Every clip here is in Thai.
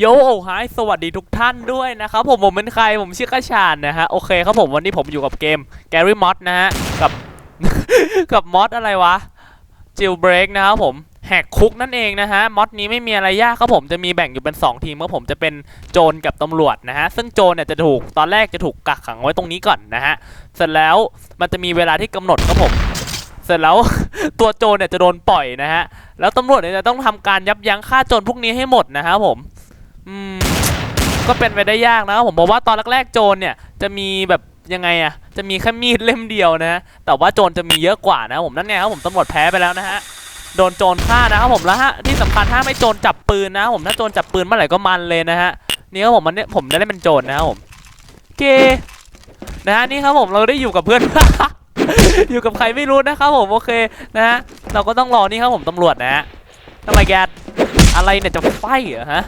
โยโอ้ไฮสวัสดีทุกท่านด้วยนะครับผมผมเป็นใครผมชื่อกระชานนะฮะโอเคครับผมวันนี้ผมอยู่กับเกม Gary Mod นะฮะกับ กับมอดอะไรวะ Jailbreak นะครับผมแหกคุกนั่นเองนะฮะมอดนี้ไม่มีอะไรยากครับผมจะมีแบ่งอยู่เป็น 2 ทีมครับผมจะเป็นโจรกับตำรวจนะฮะซึ่งโจรเนี่ยจะถูกตอนแรกจะถูกกักขังไว้ตรงนี้ก่อนนะฮะเสร็จแล้วมันจะมีเวลาที่กำหนดครับผม เสร็จแล้วตัวโจรเนี่ยจะโดนปล่อยนะฮะแล้วตำรวจเนี่ยจะต้องทำการยับยั้งฆ่าโจรพวกนี้ให้หมดนะครับผม อืมก็เป็นไปได้ยากนะครับผมบอกว่าตอนแรกๆโจรเนี่ยจะมีแบบยังไงอะจะมีแค่มีดเล่มเดียวนะฮะแต่ว่าโจรจะมีเยอะกว่านะผมนั่นไงครับผมตำรวจแพ้ไปแล้วนะฮะโดนโจรฆ่านะครับผมแล้วฮะที่สำคัญถ้าไม่โจรจับปืนนะผมถ้าโจรจับปืนเมื่อไหร่ก็มันเลยนะฮะนี่ครับผมมันเนี่ยผมได้เล่นเป็นโจรนะครับผมเกนะฮะนี่ครับผมเราได้อยู่กับเพื่อนอยู่กับใครไม่รู้นะครับผมโอเคนะฮะเราก็ต้องรอนี่ครับผมตำรวจนะฮะทำไมแกอะไรเนี่ยจะไฟเหรอฮะ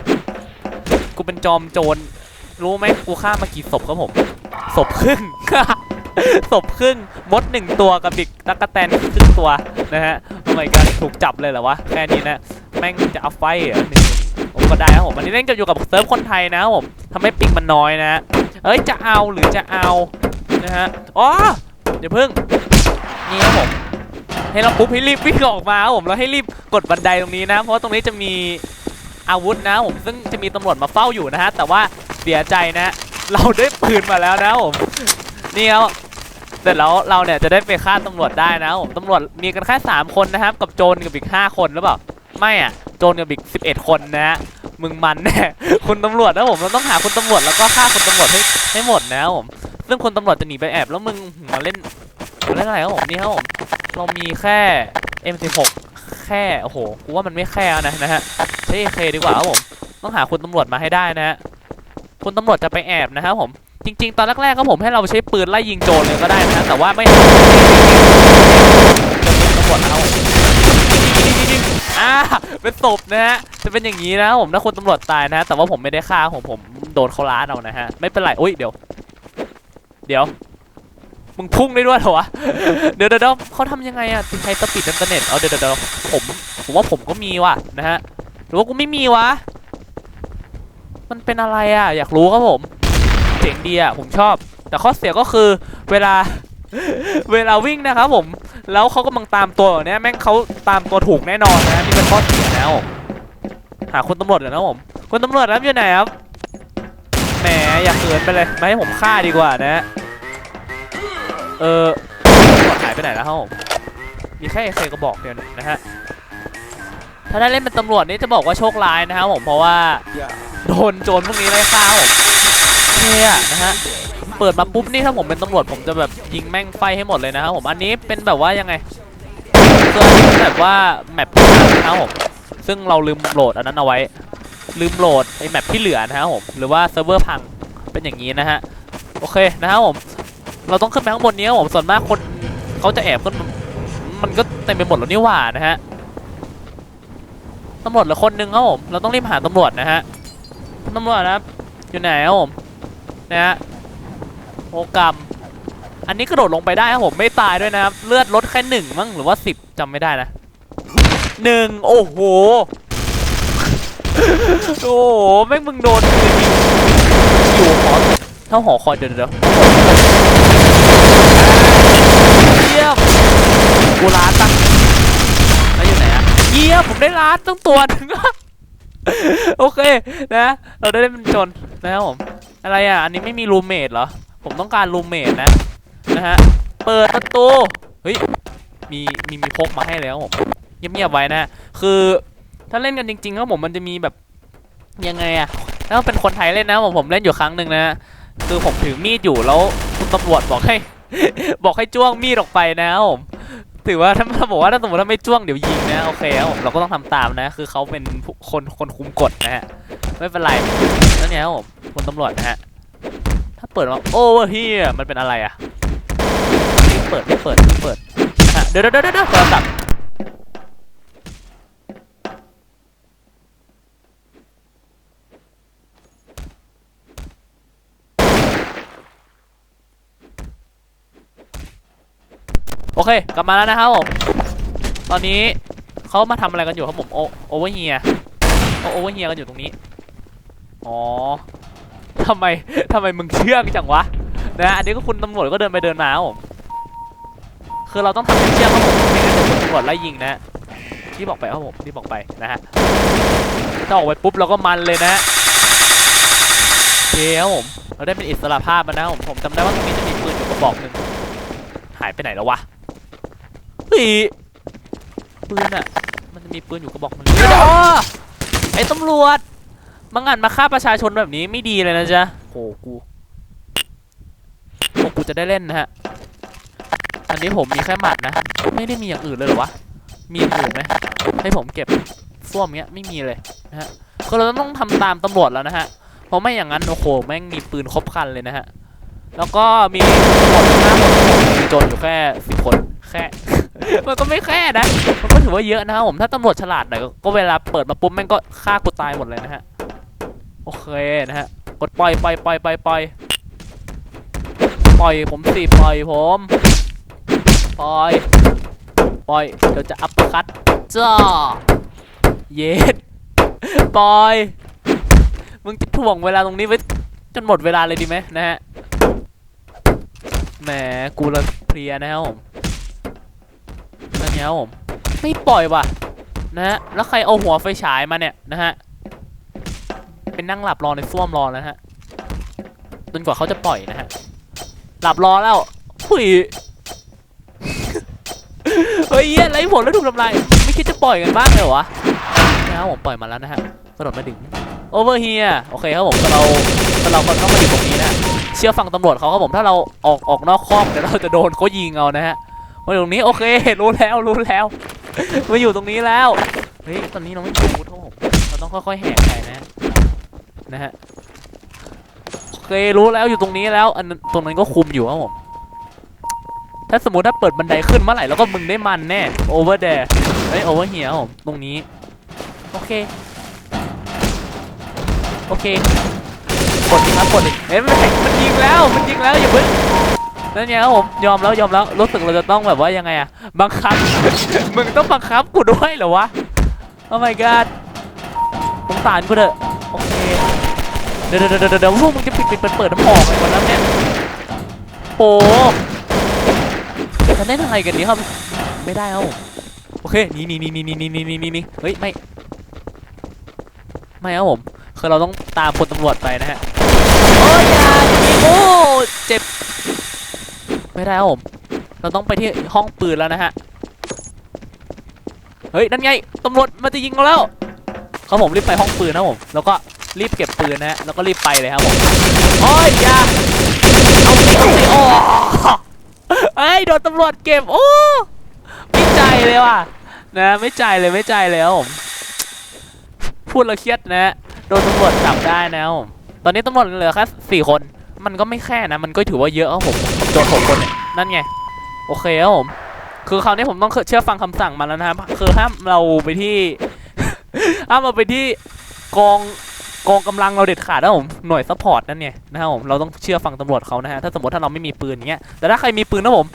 กูเป็นจอมโจร รู้ไหมกูฆ่ามากี่ศพครับผม ศพครึ่ง ศพครึ่ง มดหนึ่งตัวกับบิ๊กตักกะแตนครึ่งตัวนะฮะทำไมกันถูกจับเลยเหรอวะ แค่นี้นะ แม่งจะเอาไฟเหรอหนึ่งผมก็ได้ครับผม วันนี้เล่นจะอยู่กับเซิร์ฟคนไทยนะครับผมทำให้ปิงมันน้อยนะฮะเอ้ย จะเอาหรือจะเอานะฮะ อ๋อ เดี๋ยวเพิ่ง นี่ครับผมให้เราปุ๊บให้รีบวิ่งออกมาครับผมแล้วให้รีบกดบันไดตรงนี้นะ เพราะตรงนี้จะมี อาวุธนะผมซึ่งจะมีตำรวจมาเฝ้าอยู่นะฮะแต่ว่าเสียใจนะ เราได้ปืนมาแล้วนะผมนี่ครับเสร็จแล้วเราเนี่ยจะได้ไปฆ่าตำรวจได้นะผมตำรวจมีกันแค่3คนนะครับ กับโจรกับอีก5คนหรือเปล่าไม่อะโจรกับอีก11 คนนะฮะมึงมันแน่คุณตำรวจนะผมเราต้องหาคุณตำรวจแล้วก็ฆ่าคุณตำรวจให้ให้หมดนะผมซึ่งคุณตำรวจจะหนีไปแอบแล้วมึงมาเล่นมาเล่นอะไรครับผมนี่ครับผมเรามีแค่ M16 แค่โอ้โหกูว่ามันไม่แค่นะนะฮะใช้ AK ดีกว่าครับผมต้องหาคุณตำรวจมาให้ได้นะฮะคุณตำรวจจะไปแอบนะครับผมจริง ๆ ตอนแรกๆก็ผมให้เราใช้ปืนไล่ยิงโจรเลยก็ได้นะฮะแต่ว่าไม่จะเป็นตำรวจนะครับผมอ่าเป็นศพนะฮะจะเป็นอย่างนี้นะครับผมถ้าคุณตำรวจตายนะฮะแต่ว่าผมไม่ได้ฆ่าผมผมโดนเขาล้าเอานะฮะไม่เป็นไรอุ้ยเดี๋ยว เดี๋ยว มึงพุ่งได้ด้วยเหรอวะ เดี๋ยวเดี๋ยวเขาทำยังไงอะติดใช้สปีดอินเทอร์เน็ตเอาเดี๋ยวเดี๋ยวผมผมว่าผมก็มีว่ะนะฮะหรือว่ากูไม่มีวะ มันเป็นอะไรอะอยากรู้ครับผม เจ๋งดีอะผมชอบ แต่ข้อเสียก็คือเวลาเวลาวิ่งนะครับผม แล้วเขากำลังตามตัวเนี้ยแม่งเขาตามตัวถูกแน่นอนนะนี่เป็นข้อเสียนะครับผมหาคุณตำรวจเลยนะผมคุณตำรวจครับอยู่ไหนครับแหมอย่าเขินไปเลยมาให้ผมฆ่าดีกว่านะฮะ เออตำรวจหายไปไหนแล้วครับผมมีแค่เคก็บอกเดียวนะฮะถ้าได้เล่นเป็นตำรวจนี่จะบอกว่าโชคร้ายนะครับผมเพราะว่าโดนโจรพวกนี้ไล่ฆ่าผมเท่อะนะฮะเปิดมาปุ๊บนี่ถ้าผมเป็นตำรวจผมจะแบบยิงแม่งไฟให้หมดเลยนะครับผมอันนี้เป็นแบบว่ายังไงคืออันนี้เป็นแบบว่าแมปที่นะครับผมซึ่งเราลืมโหลดอันนั้นเอาไว้ ลืมโหลดไอ้แมปที่เหลือนะครับผมหรือว่าเซิร์ฟเวอร์พังเป็นอย่างนี้นะฮะโอเคนะครับผม เราต้องขึ้นไปข้างบนนี้ครับผมส่วนมากคนเขาจะแอบขึ้นมันก็เต็มไปหมดแล้วนี่หว่านะฮะตำรวจเหลือคนหนึงครับผมเราต้องรีบหาตำรวจนะฮะตำรวจนะครับอยู่ไหนครับผมนะฮะโอกรรมอันนี้กระโดดลงไปได้ครับผมไม่ตายด้วยนะครับเลือดลดแค่หนึ่งมั้งหรือว่าสิบจำไม่ได้นะหนึ่งโอ้โหโอ้โหแม่งมึงโดนอยู่หอเท่าหอคอยเดี๋ยวเดี๋ยว เยี่ยม กูล้านปะแล้วอยู่ไหนอะเยี่ยผมได้ล้านตั้งตัวนึงโอเคนะ เราได้เล่นเป็นจนนะครับผม อะไรอะ อันนี้ไม่มีรูมเมทเหรอ ผมต้องการรูมเมทนะ นะฮะ เปิดประตู เฮ้ย มีมีมีพกมาให้แล้วผมเงียบๆไว้นะ คือถ้าเล่นกันจริงๆครับผมมันจะมีแบบยังไงอะถ้าเป็นคนไทยเล่นนะผมผมเล่นอยู่ครั้งหนึ่งนะคือผมถือมีดอยู่แล้วคุณตำรวจบอกให้ บอกให้จ้วงมีดออกไปนะครับผม ถือว่าถ้าถ้าบอกว่าถ้าสมมติถ้าไม่จ้วงเดี๋ยวยิงนะโอเคครับผมเราก็ต้องทำตามนะ คือเขาเป็นคนคนคุมกฎนะฮะไม่เป็นไรนั่นเนี่ยครับผมคนตำรวจนะฮะถ้าเปิดมาโอ้เฮียมันเป็นอะไรอะเปิดไม่เปิดไม่เปิดฮะเดี๋ยวเดี๋ยวเดี๋ยวเดี๋ยวโทรศัพท์ โอเค กลับมาแล้วนะครับผมตอนนี้เขามาทำอะไรกันอยู่ครับผมโอโอเวอร์เฮียโอเวอร์เฮียกันอยู่ตรงนี้อ๋อทำไมทำไมมึงเชื่องจังวะนะอันนี้ก็คุณตำรวจก็เดินไปเดินมาครับผมคือเราต้องทำเป็นเชื่องครับผมไม่งั้นเดี๋ยวคุณตำรวจไล่ยิงนะที่บอกไปครับผมที่บอกไปนะฮะถ้าออกไปปุ๊บเราก็มันเลยนะฮะโอเคครับผมเราได้เป็นอิสระภาพมานะผมผมจำได้ว่าตรงนี้จะมีปืนอยู่กระบอกหนึ่งหายไปไหนแล้ววะ เฮ้ยปืนอะมันจะมีปืนอยู่กระบอกหนึงเดี๋ยวอ๋อไอ้ตำรวจมังงานมาฆ่าประชาชนแบบนี้ไม่ดีเลยนะจ๊ะโหกูโหกูจะได้เล่นนะฮะ อันนี้ผมมีแค่หมัดนะ ไม่ได้มีอย่างอื่นเลยเหรอวะ มีอย่างอื่นไหมให้ผมเก็บส้วมเงี้ยไม่มีเลยนะฮะก็เราต้องทำตามตำรวจแล้วนะฮะ เพราะไม่อย่างนั้นโอ้โหแม่งมีปืนครบครันเลยนะฮะ แล้วก็มีตำรวจห้าคนผมมีโจรอยู่แค่สิบคนแค่ มันก็ไม่แค่นะ มันก็ถือว่าเยอะนะครับผมถ้าตำรวจฉลาดหน่อยก็ก็เวลาเปิดมาปุ๊บแม่งก็ฆ่ากูตายหมดเลยนะฮะ โอเคนะฮะ กดปล่อยปล่อยปล่อยปล่อยปล่อยปล่อยผมสิปล่อยผมปล่อยปล่อยเดี๋ยวจะอัปเปอร์คัตจ้าเย็ดปล่อยมึงจะถ่วงเวลาตรงนี้ไว้จนหมดเวลาเลยดีไหมนะฮะ แหมกูละเพลียนะครับผมนั่นไงครับผมไม่ปล่อยว่ะนะฮะแล้วใครเอาหัวไฟฉายมาเนี่ยนะฮะเป็นนั่งหลับรอในส้วมรอนะฮะจนกว่าเขาจะปล่อยนะฮะหลับรอแล้วหุยเฮ้ยเหี้ยไรผลแล้วถูกทำลายไม่คิดจะปล่อยกันบ้างเลยหรอวะนะครับผมปล่อยมาแล้วนะฮะกระโดดมาดึงโอเวอร์เฮียโอเคครับผมเราเราก็ต้องมาอยู่ตรงนี้นะ เชื่อฟังตำรวจเขาครับผมถ้าเราออกออกนอกคอกเดี๋ยวเราจะโดนเขายิงเอานะฮะมาอยู่ตรงนี้โอเครู้แล้วรู้แล้วมาอยู่ตรงนี้แล้วเฮ้ยตอนนี้เราไม่ถูกครับผมเราต้องค่อยๆแหกไปนะนะฮะโอเครู้แล้วอยู่ตรงนี้แล้ว อันตรงนั้นก็คุมอยู่ครับผมถ้าสมมติถ้าเปิดบันไดขึ้นเมื่อไหร่แล้วก็มึงได้มันแน่โอเวอร์เดย์เฮ้ยโอเวอร์เฮียผมตรงนี้โอเคโอเคกดดิครับกดดิ เฮ้ยมันมันยิงแล้วมันยิงแล้วอย่าเพิ่งนั่นไงครับผมยอมแล้วยอมแล้วรู้สึกเราจะต้องแบบว่ายังไงอะบังคับมึงต้องบังคับกูด้วยเหรอวะโอ้ my god สงสารกูเถอะโอเคเดี๋ยวเดี๋ยวเดี๋ยวเดี๋ยวพวกมึงจะปิดปิดเปิดเปิดน้ำหอมกันหมดแล้วเนี่ยโอ้จะเล่นอะไรกันนี้ครับ ไม่ได้ครับโอเคนี่นี่นี่นี่นี่นี่นี่นี่นี่เฮ้ยไม่ไม่ครับผมคือเราต้องตามคนตำรวจไปนะฮะ โอ้ยอย่าโอ้เจ็บ ไม่ได้ครับผม เราต้องไปที่ห้องปืนแล้วนะฮะ เฮ้ย นั่นไง ตำรวจมันจะยิงเราแล้วครับผมรีบไปห้องปืนนะผม แล้วก็รีบเก็บปืนนะฮะ แล้วก็รีบไปเลยครับผมโอ้ยอย่าเอาสิเอาสิโอ้เอ้โดนตำรวจเก็บ โอ้ไม่ใจเลยว่ะ นะ ไม่ใจเลยไม่ใจเลยครับผม พูดแล้วเครียดนะฮะโดนตำรวจจับได้นะครับผม ตอนนี้ตำรวจเหลือแค่สี่คน มันก็ไม่แค่นะ มันก็ถือว่าเยอะครับผมโดนหกคนเนี่ยนั่นไง โอเคครับผม คือคราวนี้ผมต้องเชื่อฟังคำสั่งมาแล้วนะครับ คือห้ามเราไปที่ ห้ามเราไปที่กองกองกำลังเราเด็ดขาดนะผม หน่วยซัพพอร์ตนั่นเนี่ยนะครับผม เราต้องเชื่อฟังตำรวจเขานะฮะ ถ้าสมมติถ้าเราไม่มีปืนอย่างเงี้ย แต่ถ้าใครมีปืนนะผม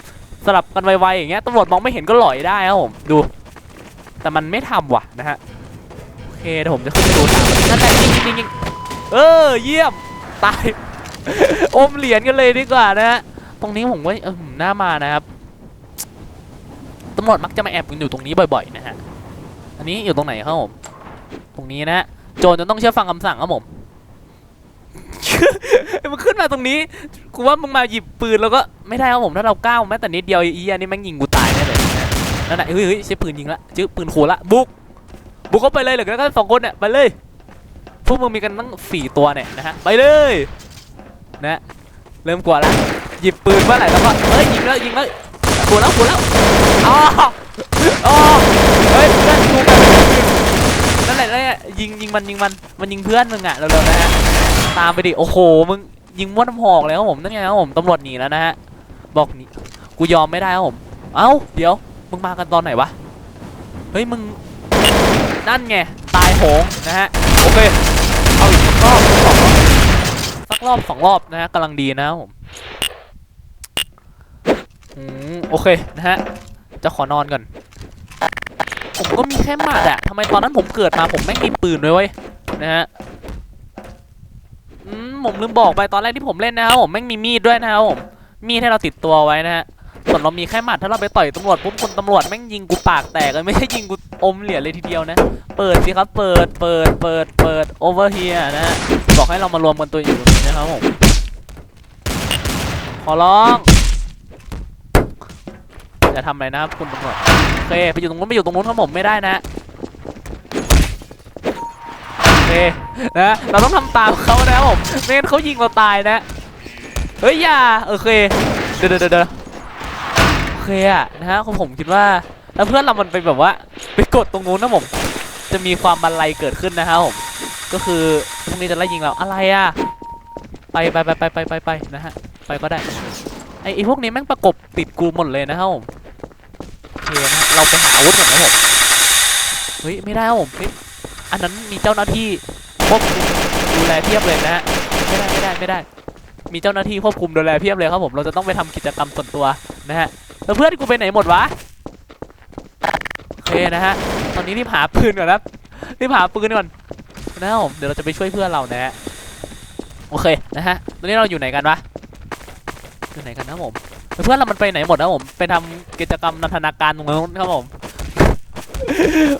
สลับกันไวๆอย่างเงี้ยตำรวจมองไม่เห็นก็หลอยได้ครับผม ดู แต่มันไม่ทำว่ะนะฮะ โอเคเดี๋ยวผมจะขึ้นไปดูนั่นแหละยิงยิงยิงยิง เออ เยี่ยม ตาย อมเหรียญกันเลยดีกว่านะฮะ ตรงนี้ผมว่าเออหน้ามานะครับตำรวจมักจะมาแอบกันอยู่ตรงนี้บ่อยๆนะฮะ อันนี้อยู่ตรงไหนครับผม ตรงนี้นะ โจรจะต้องเชื่อฟังคำสั่งครับผมมันขึ้นมาตรงนี้ กูว่ามึงมาหยิบปืนแล้วก็ไม่ได้ครับผม ถ้าเราก้าวแม้แต่นิดเดียวอีอันนี้แม่งยิงกูตายแน่เลยนั่นแหละเฮ้ยเฮ้ยใช้ปืนยิงละ ชื่อปืนขู่ละ บุก บุกเข้าไปเลยเหลือกันสองคนเนี่ยไปเลย วกมึงมีกันตั้งสี่ตัวเนี่ยนะฮะไปเลยนะเริ่มกลัวแล้วหยิบปืนเมื่อไหร่แล้วก็เฮ้ยยิงแล้วยิงแล้วกลัวแล้วกลัวแล้วอ๋ออ๋อเฮ้ยเพื่อนกูกันนั่นแหละนั่นแหละยิงยิงมันยิงมันมันยิงเพื่อนมึงอะเร็วๆนะฮะตามไปดิโอ้โหมึงยิงม้วนหอกเลยครับผมนั่นไงครับผมตำรวจหนีแล้วนะฮะบอกหนีกูยอมไม่ได้ครับผมเอ้าเดี๋ยวมึงมากันตอนไหนวะเฮ้ยมึง นั่นไง ตายโหงนะฮะ โอเค เอาอีกรอบสองรอบสักรอบสองรอบนะฮะกำลังดีนะผมอืมโอเคนะฮะ จะขอนอนก่อน ผมก็มีแค่หมัดอะทำไมตอนนั้นผมเกิดมาผมไม่มีปืนเลยเว้ยนะฮะผมลืมบอกไปตอนแรกที่ผมเล่นนะครับผมแม่งมีมีดด้วยนะครับผมมีดให้เราติดตัวไว้นะฮะ ส่วนเรามีแค่หมัดถ้าเราไปต่อยตำรวจปุ๊บคนตำรวจแม่งยิงกูปากแตกเลยไม่ใช่ยิงกูอมเหรียญเลยทีเดียวนะ เปิดสิครับเปิดเปิดเปิดเปิด over here นะฮะบอกให้เรามารวมกันตัวอยู่ตรงนี้นะครับผมขอร้องอย่าทำอะไรนะครับคุณตำรวจโอเคไปอยู่ตรงนู้นไปอยู่ตรงนู้นครับผมไม่ได้นะโอเคนะเราต้องทำตามเขานะครับผมไม่งั้นเขายิงเราตายนะเฮ้ยอย่าโอเคเดี๋ยวเดี๋ยวเดี๋ยว เคอะนะฮะผมคิดว่าแล้วเพื่อนเรามันไปแบบว่าไปกดตรงนู้นนะผมจะมีความบันไลเกิดขึ้นนะครับผมก็คือพวกนี้จะไล่ยิงเราอะไรอะไปไปไปไปไปไปไปนะฮะไปก็ได้ไอไอพวกนี้แม่งประกบติดกูหมดเลยนะครับผมโอเคนะเราไปหาอาวุธก่อนนะผมเฮ้ยไม่ได้ครับผมอันนั้นมีเจ้าหน้าที่ควบคุมดูแลเพียบเลยนะฮะไม่ได้ไม่ได้ไม่ได้ มีเจ้าหน้าที่ควบคุมดูแลเพียบเลยครับผมเราจะต้องไปทำกิจกรรมส่วนตัวนะฮะ แล้วเพื่อนกูไปไหนหมดวะโอเคนะฮะตอนนี้รีบหาปืนก่อนนะครับรีบหาปืนก่อนนะครับผมเดี๋ยวเราจะไปช่วยเพื่อนเรานะฮะโอเคนะฮะตอนนี้เราอยู่ไหนกันวะอยู่ไหนกันนะผมเพื่อนเรามันไปไหนหมดนะผมไปทำกิจกรรมนันทนาการตรงนู้นครับผม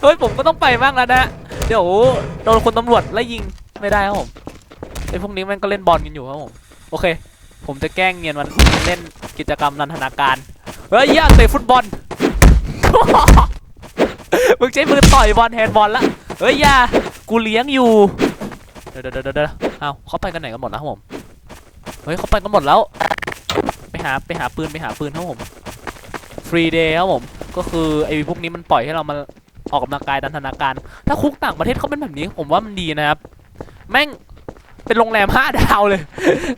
เฮ้ยผมก็ต้องไปบ้างแล้วนะเดี๋ยวโดนคนตำรวจไล่ยิงไม่ได้ครับผมไอ้พวกนี้มันก็เล่นบอลกันอยู่ครับผมโอเค ผมจะแกล้งเงียนมันเล่นกิจกรรมนันทนาการ เฮ้ยย่าเตะฟุตบอล มึงใช้มือต่อยบอลแฮนด์บอลละเฮ้ยย่ากูเลี้ยงอยู่เดี๋ยวเดี๋ยวเดี๋ยวเดี๋ยวเอาเขาไปกันไหนกันหมดแล้วครับผม เฮ้ยเขาไปกันหมดแล้ว ไปหาไปหาปืนไปหาปืนครับผม ฟรีเดย์ครับผม ก็คือไอ้พวกนี้มันปล่อยให้เรามาออกกำลังกายดันธนาการ ถ้าคุกต่างประเทศเขาเป็นแบบนี้ ผมว่ามันดีนะครับ แม่งเป็นโรงแรมห้าดาวเลย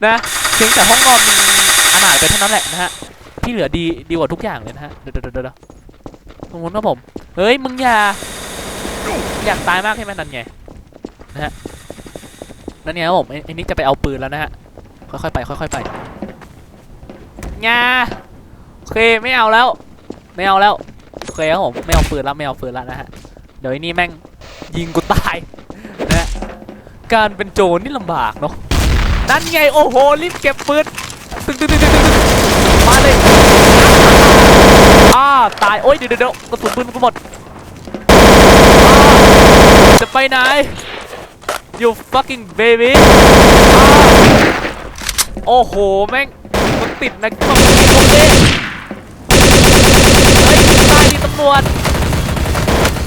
นะเพียงแต่ห้องนอนมันอนาถไปเท่านั้นแหละนะฮะ ที่เหลือดีดีกว่าทุกอย่างเลยนะฮะเดี๋ยวเดี๋ยวเดี๋ยวเดี๋ยวตรงนู้นครับผม เฮ้ย มึงอย่า อยากตายมากใช่ไหมนั่นไง นะฮะ นั่นไงครับผมไอ้ไอนี่จะไปเอาปืนแล้วนะฮะ ค่อยๆไป ค่อยๆไปงาโอเค ไม่เอาแล้ว ไม่เอาแล้วโอเคครับผม ไม่เอาปืนแล้วไม่เอาปืนแล้วนะฮะ เดี๋ยวไอ้นี่แม่งยิงกูตายนะฮะการเป็นโจรนี่ลำบากเนาะ นั่นไง โอ้โห รีบเก็บปืนตึงตึงตึงตึงตึงตึงมาเลย อ้าตาย โอ้ยเดี๋ยวเดี๋ยวเดี๋ยวกระสุนปืนกูหมด จะไปไหน you fucking baby โอ้โห แม่งมันติดนะต้องโอเคเฮ้ยตายดิตำรวจ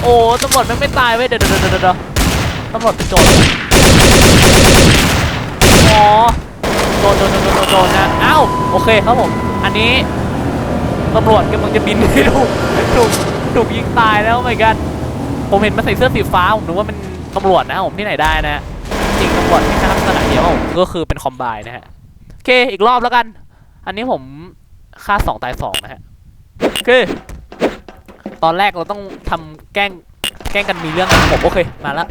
โอ้ตำรวจแม่งไม่ตายเว้ยเดี๋ยวเดี๋ยวเดี๋ยวเดี๋ยวตำรวจเป็นโจรอ๋อโดนโดนโดนโดนโดนนะ อ้าว โอเคครับผม อันนี้ ตำรวจกำลังจะบินให้ถูถูกถูกยิงตายแล้วเหมือนกันผมเห็นมันใส่เสื้อสีฟ้าผมนึกว่าเป็นตำรวจนะผมที่ไหนได้นะจริงตำรวจไม่ใช่ลักษณะเดียวก็คือเป็นคอมไบนะฮะโอเคอีกรอบแล้วกัน อันนี้ผมฆ่าสองตายสองนะฮะโอเคตอนแรกเราต้องทำแกล้งแกล้งกันมีเรื่องกันผมโอเคมาแล้ว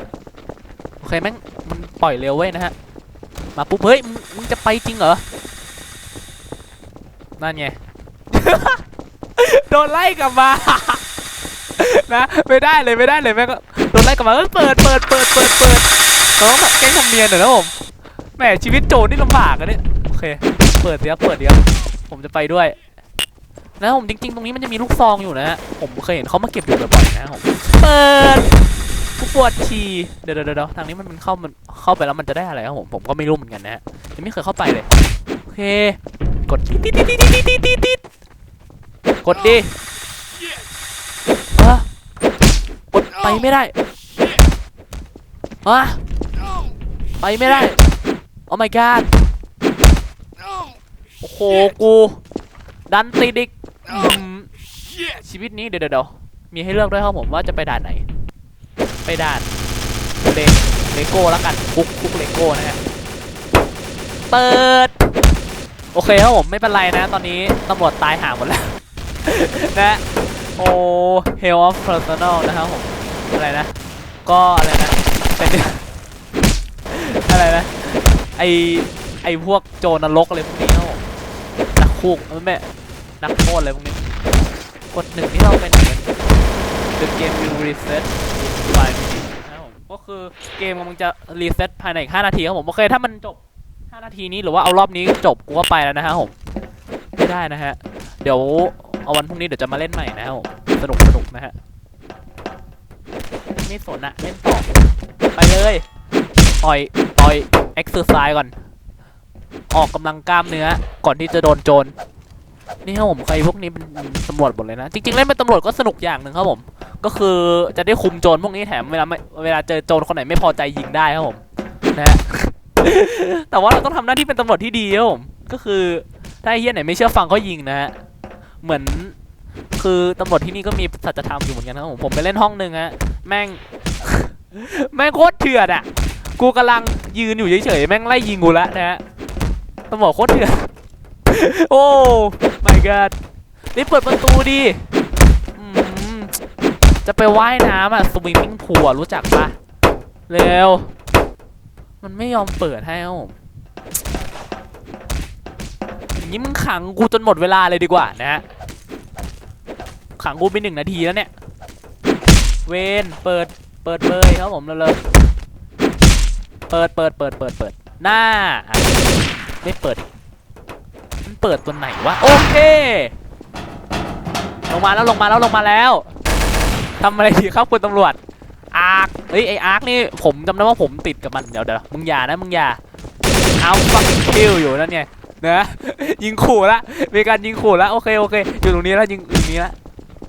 โอเคแม่งมันปล่อยเร็วเว้ยนะฮะมาปุ๊บเฮ้ยมึงจะไปจริงเหรอนั่นไง โดนไล่กลับมา นะไม่ได้เลยไม่ได้เลยแม่ก็โดนไล่กลับมาเออเปิดเปิดเปิดเปิดเปิดเราต้องแกล้งทำเนียนหน่อยนะผมแหมชีวิตโจรนี่ลำบากอะเนี่ยโอเค เปิดเดียวเปิดเดียวผมจะไปด้วย นะผมจริง ๆ ตรงนี้มันจะมีลูกซองอยู่นะฮะผมเคยเห็นเขามาเก็บอยู่บ่อยๆนะผมเปิดกูปวดทีเดี๋ยวเดี๋ทางนี้มันเข้ามันเข้าไปแล้วมันจะได้อะไรครับผมผมก็ไม่รู้เหมือนกันนะฮะยังไม่เคยเข้าไปเลยโอเคกดติดติดติดติดติดติด กดดิอะกดไปไม่ได้อะไปไม่ได้ โอ้ my god โอ้โห กู ดันติดอีกอืมชีวิตนี้เดี๋ยวเดี๋ยวเดี๋ยวมีให้เลือกด้วยครับผมว่าจะไปด่านไหน ไปด่านเลเลโก้แล้วกันคุกคุกเลโก้นะฮะ เปิด โอเคครับผมไม่เป็นไรนะ ตอนนี้ตำรวจตายห่างหมดแล้ว นะโอ้ Hell of Personal นะครับผมอะไรนะ ก็อะไรนะเป็นอะไรนะไอไอพวกโจรนรกอะไรพวกนี้ครับผมนักคุกไม่แม่นักโทษอะไรพวกนี้ กดหนึ่งที่เราเป็นเหมือน The game will reset in 5 minutes นะครับผมก็คือเกมมันจะรีเซ็ตภายในอีก5นาทีครับผมโอเคถ้ามันจบห้านาทีนี้หรือว่าเอารอบนี้จบกูก็ไปแล้วนะฮะผมไม่ได้นะฮะ เดี๋ยว เอาวันพรุ่งนี้เดี๋ยวจะมาเล่นใหม่นะครับผมสนุกสนุกนะฮะ ไม่สนอะเล่นต่อไปเลยต่อยต่อยเอ็กซ์ไซส์ก่อน ออกกำลังกล้ามเนื้อ ก่อนที่จะโดนโจรนี่ครับผมใครพวกนี้เป็นตำรวจหมดเลยนะ จริงๆเล่นเป็นตำรวจก็สนุกอย่างหนึ่งครับผม ก็คือจะได้คุมโจรพวกนี้แถมเวลาเวลาเจอโจรคนไหนไม่พอใจยิงได้ครับผมนะฮะแต่ว่าเราต้องทำหน้าที่เป็นตำรวจที่ดีครับผมก็คือถ้าเฮียไหนไม่เชื่อฟังก็ยิงนะฮะ เหมือน คือตำรวจที่นี่ก็มีสัจธรรมอยู่เหมือนกันครับผมผมไปเล่นห้องหนึ่งฮะแม่ง แม่งโคตรเถื่อนอะ กูกำลังยืนอยู่เฉยๆแม่งไล่ยิงกูแล้วนะฮะตำรวจโคตรเถื่อนโอ้ my god นี่เปิดประตูดิจะไปว่ายน้ำอะสวิมมิ่งพูลรู้จักปะเร็ว มันไม่ยอมเปิดให้ผม นี้มึงขังกูจนหมดเวลาเลยดีกว่านะฮะขังกูไปหนึ่งนาทีแล้วเนี่ย เวนเปิดเปิดเบยครับผมเร็วๆเปิดเปิดเปิดเปิดเปิดหน้าไม่เปิดมันเปิดตัวไหนวะโอเค ลงมาแล้วลงมาแล้วลงมาแล้วทำอะไรดีครับคุณตำรวจอาร์คเฮ้ยไออาร์คนี่ผมจำได้ว่าผมติดกับมันเดี๋ยวเดี๋ยวมึงอย่านะมึงอย่าเอาฟังคิวอยู่นั่นไง นะยิงขู่ละมีการยิงขู่ละโอเคโอเคอยู่ตรงนี้แล้วยิงอยู่ตรงนี้ละ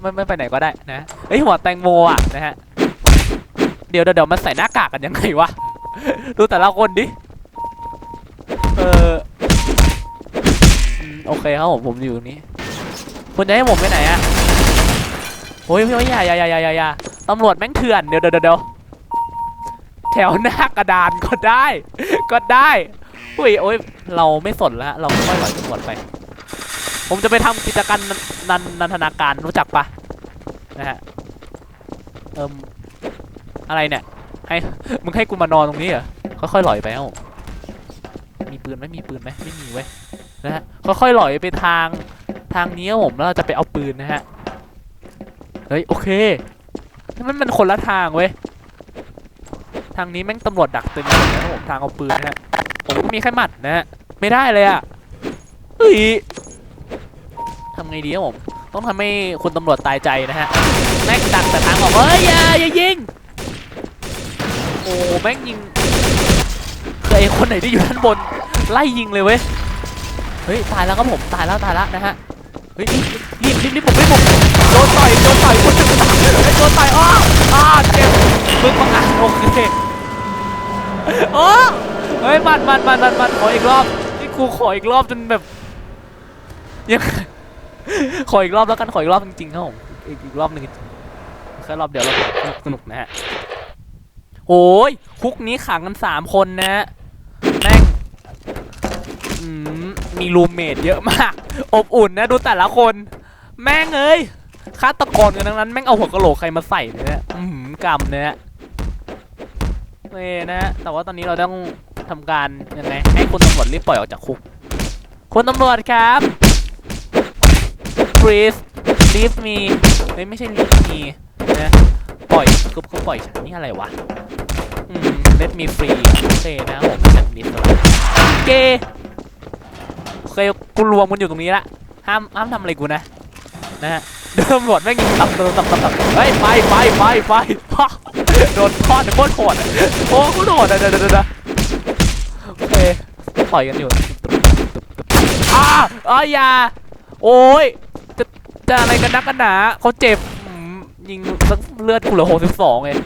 ไม่ไม่ไปไหนก็ได้นะเฮ้ยหัวแตงโมอะนะฮะเดี๋ยวเดี๋ยวมันใส่หน้ากากกันยังไงวะดูแต่ละคนดิเออโอเคครับผมผมอยู่ตรงนี้คุณจะให้ผมไปไหนอะโอ้ยพี่อย่าอย่าอย่าอย่าอย่าอย่าตำรวจแม่งเถื่อนเดี๋ยวเดี๋ยวเดี๋ยวแถวหน้ากระดานก็ได้ ก็ได้ อุ้ยโอ้ยเราไม่สนแล้วเราค่อยๆปล่อยตำรวจไป ผมจะไปทำกิจการนันนันทนาการรู้จักปะนะฮะเอิมอะไรเนี่ยให้มึงให้กูมานอนตรงนี้เหรอค่อยๆลอยไปเอ้ามีปืนไหมมีปืนไหมไม่มีเว้ยนะฮะค่อยๆลอยไปทางทางนี้ผมแล้วเราจะไปเอาปืนนะฮะเฮ้ยโอเคมันมันคนละทางเว้ยทางนี้แม่งตำรวจดักต็มไปหมดนะผมทางเอาปืนนะฮะ มีแค่หมัดนะฮะไม่ได้เลยอะเฮ้ยทำไงดีครับผม ต้องทำให้คุณตำรวจตายใจนะฮะ แม่งดักแต่ทางออกเฮ้ยอย่าอย่ายิง โอ้แม่งยิงเคยคนไหนที่อยู่ด้านบน ไล่ยิงเลยเว้ย เฮ้ยตายแล้วครับผมตายแล้วตายแล้วนะฮะ เฮ้ยรีบรีบรีบผมรีบผมโดนต่อยโดนต่อยคนจะตายเฮ้ยโดนต่อยอ้ออ้าเจ็บมึงมังอะโอเคโอ้เฮ้ยมันมันมันมันมันขออีกรอบนี่กูขออีกรอบจนแบบยังขออีกรอบแล้วกันขออีกรอบจริงๆครับผมอีกอีกรอบหนึ่งแค่รอบเดียวแล้วสนุกสนุกนะฮะโอ้ยคุกนี้ขังกันสามคนนะฮะแม่งอืมมีรูมเมทเยอะมาก อบอุ่นนะดูแต่ละคน แม่งเอ้ยฆาตกรกันทั้งนั้นแม่งเอาหัวกะโหลกใครมาใส่เนี่ยอืมกรรมเนี่ยเว้ยนะฮะแต่ว่าตอนนี้เราต้อง ทำการยังไงให้คุณตำรวจรีบปล่อยออกจากคุก คุณตำรวจครับ please leave me เฮ้ยไม่ใช่ leave me นะปล่อยก็ก็ปล่อยฉันนี่อะไรวะอืม let me free โอเคนะผมฉันมีสละเกโอเคกูรวมกันอยู่ตรงนี้ละห้ามห้ามทำอะไรกูนะนะฮะเดิมหมดแม่งยิงตับตับตับตับตับเฮ้ยไปไปไปไปโดนทอดโคตรโหดโอ้โคตรโหดอะเดี๋ยวเดี๋ยวเดี๋ยว ปล่อยกันอยู่อ้าอ้ายาโอ้ยจะจะอะไรกันนักกันหนาเขาเจ็บอืมยิงสักเลือดกูเหลือหกสิบสองเอง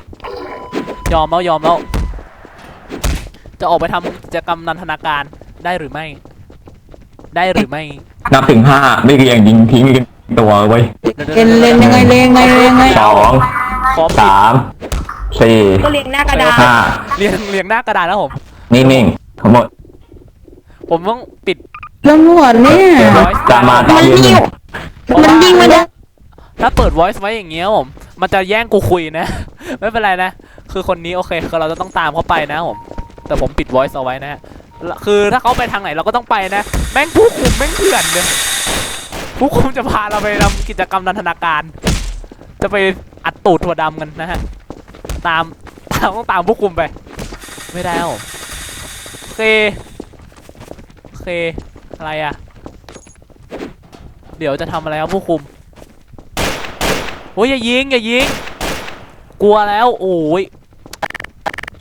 ยอมแล้วยอมแล้ว จะออกไปทำกิจกรรมนันทนาการได้หรือไม่ ได้หรือไม่ นับถึงห้าไม่เรียงยิงทิ้งกันตัวไว้ยเล่นเล่นยังไงเล่นยังไงเล่นยังไงสองขอปิดสามสี่ก็เรียงหน้ากระดาษห้าเรียงเรียงหน้ากระดานแล้วผม นิ่งๆทั้งหมด ผมต้องปิดตำรวจเนี่ย voice ตามมาตามมันยืนหนิ่นึ่วงมันยิงมาเนี่ยถ้าเปิด voice ไว้อย่างเงี้ยผม มันจะแย่งกูคุยนะ ไม่เป็นไรนะ คือคนนี้โอเคคือเราจะต้องตามเขาไปนะผม แต่ผมปิด voice เอาไว้นะฮะแล้วคือถ้าเขาไปทางไหนเราก็ต้องไปนะ แม่งผู้คุมแม่งเถื่อนเลยผู้คุมจะพาเราไปทำกิจกรรมนันทนาการ จะไปอัดตูดถั่วดำกันนะฮะ ตามตามต้องตามผู้คุมไป ไม่ได้ครับผมโอเค เค อะไรอะเดี๋ยวจะทำอะไรครับผู้คุมโอ้ยอย่ายิงอย่ายิง กลัวแล้ว โอ้ย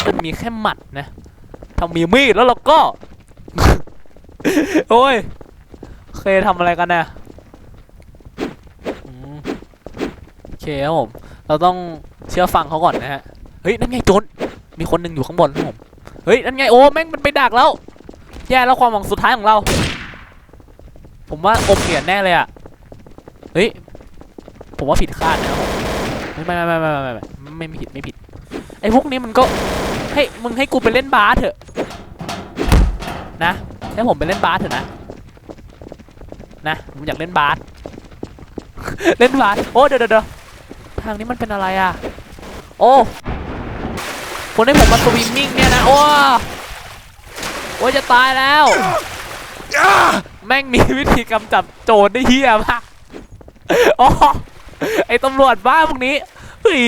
มันมีแค่หมัดนะถ้ามีมีดแล้วเราก็ โอ้ยโอเคทำอะไรกันนะอืมโอเคครับผม เราต้องเชื่อฟังเขาก่อนนะฮะ เฮ้ย นั่นไงโจรมีคนหนึ่งอยู่ข้างบนครับผม เฮ้ย นั่นไง โอ้ แม่งมันไปดักแล้ว แย่แล้วความหวังสุดท้ายของเรา ผมว่าอมเหรียญแน่เลยอะ เฮ้ย ผมว่าผิดคาดนะครัผมไม่ไม่ไม่ไม่ไม่ไม่ไม่ผิดไม่ผิด ไอ้พวกนี้มันก็ให้มึงให้กูไปเล่นบาสเถอะ นะให้ผมไปเล่นบาสเถอะนะ นะ ผมอยากเล่นบาส เล่นบาส โอ้เดี๋ยวเดี๋ทางนี้มันเป็นอะไรอะ โอ้ คนให้ผมมาสวิมมิ่งเนี่ยนะ โอ้ โอ้ยจะตายแล้ว แม่งมีวิธีกำจับโจรได้เฮี้ยมากอ๋อไอตำรวจบ้าพวกนี้เฮ้ย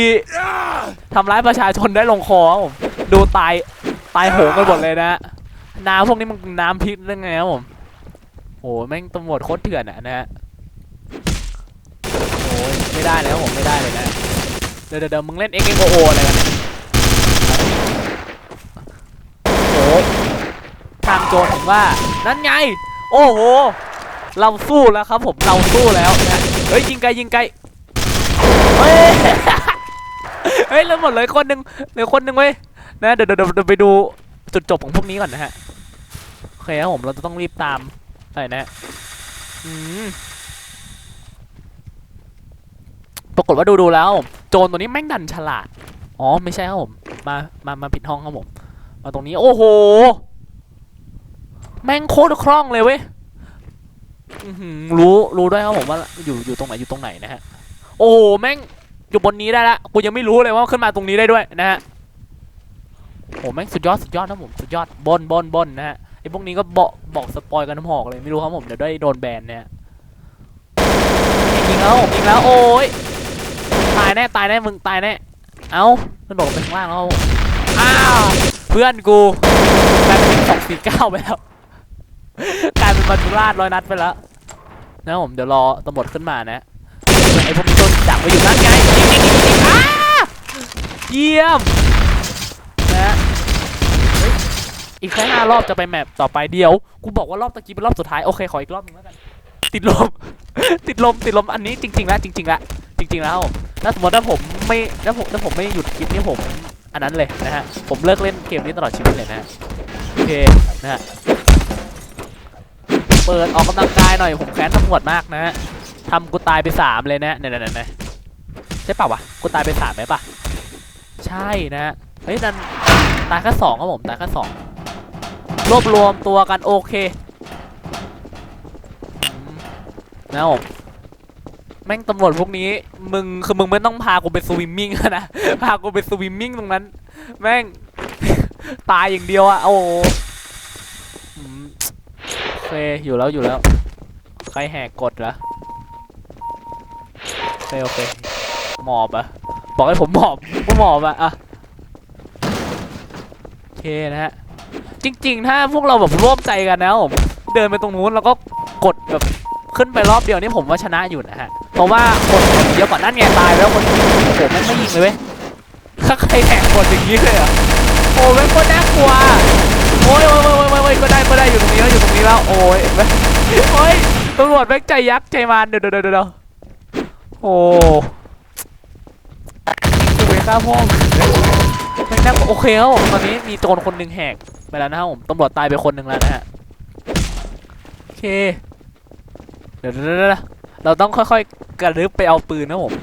ทำร้ายประชาชนได้ลงคอผมดูตายตายโหงกันหมดเลยนะน้ำพวกนี้มันน้ำพิษได้ไงครับผมโหแม่งตำรวจโคตรเถื่อนอะนะฮะโอ้ยไม่ได้แล้วผมไม่ได้เลยนะเดี๋ยวเดี๋ยวเดี๋ยวมึงเล่น X X O O อะไรกันเนี่ยโอ้ย ทางโจรผมว่า นั่นไง โอ้โห เราสู้แล้วครับผมเราสู้แล้วนะเฮ้ยยิงไกลยิงไกลเฮ้ยเฮ้ยเหลือหมดเลยคนหนึ่งเหลือคนหนึ่งเว้ยนะเดี๋ยวเดี๋ยวเดี๋ยวไปดูจุดจบของพวกนี้ก่อนนะฮะโอเคครับผมเราจะต้องรีบตามไปนะฮะอืมปรากฏว่าดูดูๆแล้ว โจรตัวนี้แม่งดันฉลาด อ๋อ ไม่ใช่ครับผม มา มา มาผิดห้องครับผม มาตรงนี้ โอ้โห แม่งโคตรคล่องเลยเว้ยรู้รู้ด้วยครับผมว่าอยู่อยู่ตรงไหนอยู่ตรงไหนนะฮะ โอ้โหแม่งอยู่บนนี้ได้ละกูยังไม่รู้เลยว่าขึ้นมาตรงนี้ได้ด้วยนะฮะโอ้แม่งสุดยอดสุดยอดนะผมสุดยอดบนบนบนนะฮะไอ้พวกนี้ก็บอกบอกสปอยกันน้ำหอกเลยไม่รู้ครับผมเดี๋ยวได้โดนแบนเนี่ยยิงแล้วผมยิงแล้วโอ้ยตายแน่ตายแน่มึงตายแน่เอ้ามันโดดลงไปข้างล่างแล้วอ้าวเพื่อนกูกลายเป็นสองสี่เก้าไปแล้ว กลายเป็นบรรทุราชร้อยนัดไปแล้วนะผมเดี๋ยวรอตำรวจขึ้นมานะไอ้พวกนี้โดนจับไว้อยู่นั่นไงยิงยิงยิงยิงอ้าเยี่ยมนะอีกแค่ห้ารอบจะไปแมปต่อไปเดียวกูบอกว่ารอบตะกี้เป็นรอบสุดท้ายโอเคขออีกรอบหนึงแล้วกันติดลม ติดลม ติดลม อันนี้จริงๆแล้วจริงๆแล้วจริง ๆ แล้วถ้าสมมติถ้าผมไม่ถ้าผมถ้าผมไม่หยุดคลิปนี้ผม อันนั้นเลยนะฮะ ผมเลิกเล่นเกมนี้ตลอดชีวิตเลยนะฮะโอเคนะฮะ เปิดออกกำลังกายหน่อยผมแค้นตำรวจมากนะฮะทำกูตายไปสามเลยนะเนี่ยเนี่ยเนี่ยใช่ป่าวะกูตายไปสามไหมปะใช่นะฮะเฮ้ยนั่นตายแค่สองครับผมตายแค่สองรวบรวมตัวกันโอเคนะผมแม่งตำรวจพวกนี้ มึงคือมึงไม่ต้องพากูไปสวิมมิ่งนะพากูไปสวิมมิ่งตรงนั้น แม่งตายอย่างเดียวอะโอ้ เคอยู่แล้วอยู่แล้ว ใครแหกกฎเหรอโอเคโอเคหมอบอะบอกให้ผมหมอบก็หมอบอะอะโอเคนะฮะจริง ๆ ถ้าพวกเราแบบร่วมใจกันนะผมเดินไปตรงนู้นแล้วก็กดแบบขึ้นไปรอบเดียวนี่ผมว่าชนะอยู่นะฮะ เพราะว่าคนเยอะกว่านั่นไงตายแล้วคนโอ้โหแม่งไม่ยิงเลยเว้ยถ้าใครแหกกฎอย่างนี้เลยอะโอ้แม่งโคตรน่ากลัว โอ้ยโอ้ยโอ้ยโอ้ยโอ้ยก็ได้ก็ได้อยู่ตรงนี้แล้วอยู่ตรงนี้แล้วโอ้ยแม่โอ้ยตำรวจแม่งใจยักษ์ใจมารเดี๋ยวเดี๋ยวเดี๋ยวเดี๋ยวโอ้กูไปฆ่าพ่อมึงแม่งน่าโอเคครับผมตอนนี้มีโจรคนหนึ่งแหกไปแล้วนะครับผมตำรวจตายไปคนหนึ่งแล้วนะฮะโอเคเดี๋ยวเดี๋ยวเดี๋ยวเราต้องค่อยๆกระดึบไปเอาปืนนะผม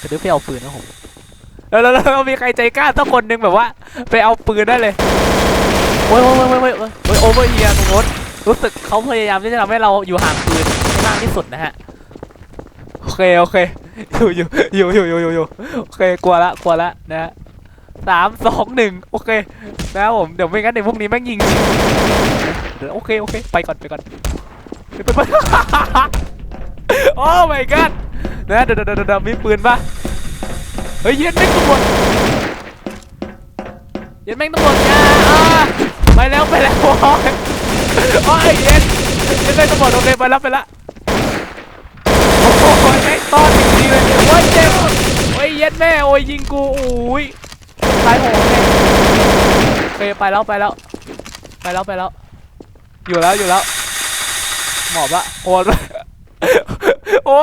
กระดึบไปเอาปืนนะผมแล้วแล้วแล้วมีใครใจกล้าสักคนหนึ่งแบบว่า ไปเอาปืนได้เลยโอ้ยโอ้ยโอ้ยโอ้ยโอ้ยโอ้ยโอเวอร์เฮียตรงนู้นรู้สึกเขาพยายามที่จะทำให้เราอยู่ห่างปืนให้มากที่สุดนะฮะโอเคโอเคอยู่อยู่อยู่อยู่อยู่อยู่อยู่โอเคกลัวละกลัวละนะฮะสามสองหนึ่งโอเคนะครับผมเดี๋ยวไม่งั้นเดี๋ยวพวกนี้แม่งยิงโอเคโอเค ไปก่อนไปก่อนไปไปไปโอ้ my god นะเดี๋ยวเดี๋ยวเดี๋ยวเดี๋ยวมีปืนปะเฮ้ยเย็นไม่ตำรว เย็นแม่งตำรวจจ้าไปแล้วไปแล้วโอ้ยโอ้ยเย็นยังไงตำรวจโอเคไปแล้วไปแล้วโอ้ยแม่งต้อนจริงๆเลยโอ้ยเจ็บโอ้ยเย็นแม่โอ้ยยิงกูอุ้ยตายโหงเลยโอเคไปแล้วไปแล้ว ไปแล้วไปแล้ว อยู่แล้วอยู่แล้วหมอบละโอนโอ้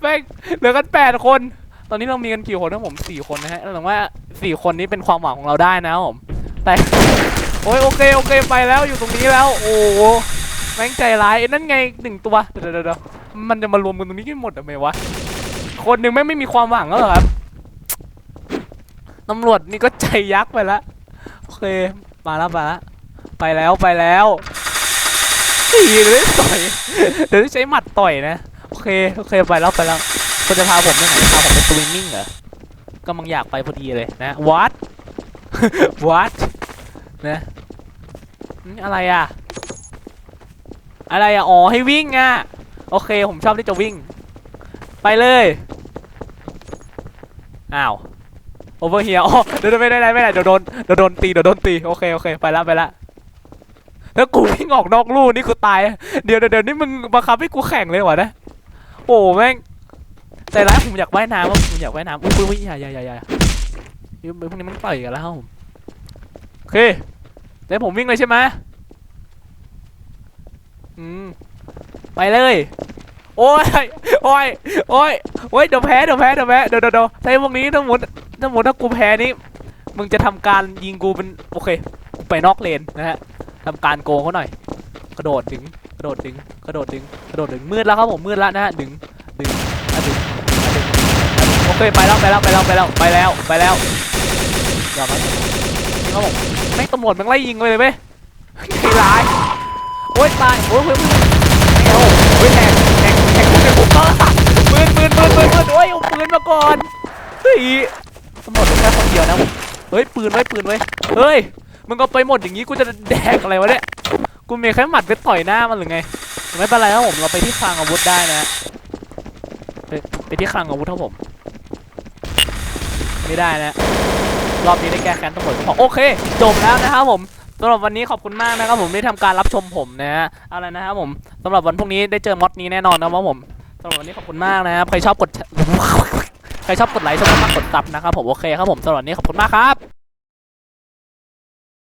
แม่งเหลือกันแปดคน ตอนนี้เรามีกันกี่คนนะผมสี่คนนะฮะแต่ว่าสี่คนนี้เป็นความหวังของเราได้นะครับผม แต่ โอ้ยโอเคโอเคไปแล้วอยู่ตรงนี้แล้ว โอ้แม่งใจร้ายนั่นไงหนึ่งตัวเดี๋ยวเดี๋ยวมันจะมารวมกันตรงนี้กันหมดทำไมวะคนหนึ่งแม่งไม่มีความหวังแล้วเหรอครับตำรวจนี่ก็ใจยักษ์ไปแล้วโอเคมาแล้วมาแล้วไปแล้วไปแล้วตีเลยต่อยเดี๋ยวจะใช้หมัดต่อยนะโอเคโอเคไปแล้วไปแล้ว คุณจะพาผมไปไหนพาผมไปสวิมมิ่งเหรอกำลังอยากไปพอดีเลยนะวัดวัดนะอะไรอะ อะไรอะ อ๋อ ให้วิ่งอะ โอเค ผมชอบที่จะวิ่ง ไปเลย อ้าว โอเวอร์เฮียอ๋อเดี๋ยวไม่ได้ไม่ได้ไม่ได้เดี๋ยวโดนเดี๋ยวโดนตีเดี๋ยวโดนตี โอเค โอเค ไปละ ไปละแล้วกูวิ่งออกนอกลู่นี่กูตาย เดี๋ยวเดี๋ยวเดี๋ยวนี่มึงบังคับให้กูแข่งเลยวะนะ โอ้แม่ง ใจร้ายผมอยากว่ายน้ำว่าผมอยากว่ายน้ำอุ้ยอุ้ยอย่าอย่าอย่าอย่าเดี๋ยพวกนี้มันต่อยกันแล้วผมโอเคเดี๋ยวผมวิ่งเลยใช่ไหมอืมไปเลย โอ้ยโอ้ยโอ้ยโอ้ยเดี๋ยวแพ้เดี๋ยวแพ้เดี๋ยวแพ้เดี๋ยวเดี๋ยวเดี๋ยวถ้พวกนี้ถ้าหมดถ้าหมดถ้ากูแพ้นี่มึงจะทำการยิงกูเป็นโอเคกูไปนอกเลนนะฮะทำการโกงเขาหน่อย กระโดดดึงกระโดดดึงกระโดดดึงกระโดดดึงมืดแล้วครับผมมืดแล้วนะฮะดึงดึงอะดึงอะดึง อะดึงโอเคไปแล้วไปแล้วไปแล้วไปแล้วไปแล้วไปแล้วอย่ามาครับผมแม่งตำรวจแม่งไล่ยิงไปเลยเว้ยใจร้ายโอ๊ยตายโอ๊ยโอ๊ยโอ๊ยโอ๊ยแทงแทงแทงกูเป็นคุกเกอร์ปืนปืนปืนปืนปืนโอ๊ยเอาปืนมาก่อนเฮ้ยตำรวจเป็นแค่คนเดียวนะเฮ้ยปืนไว้ปืนไว้เฮ้ยมึงก็ไปหมดอย่างนี้กูจะแดกอะไรวะเนี่ยกูมีแค่หมัดไปต่อยหน้ามันหรือไงไม่เป็นไรครับผมเราไปที่คลังอาวุธได้นะไปไปที่คลังอาวุธครับผม ไม่ได้นะรอบนี้ได้แก้แค้นตำรวจของโอเค จบแล้วนะครับผมสำหรับวันนี้ขอบคุณมากนะครับผมที่ทำการรับชมผมนะฮะอะไรนะครับผมสำหรับวันพรุ่งนี้ได้เจอมอดนี้แน่นอนนะครับผมสำหรับวันนี้ขอบคุณมากนะครับใครชอบกดใครชอบกดไลค์ชอบมากกดซับนะครับผมโอเคครับผมสำหรับวันนี้ขอบคุณมากครับ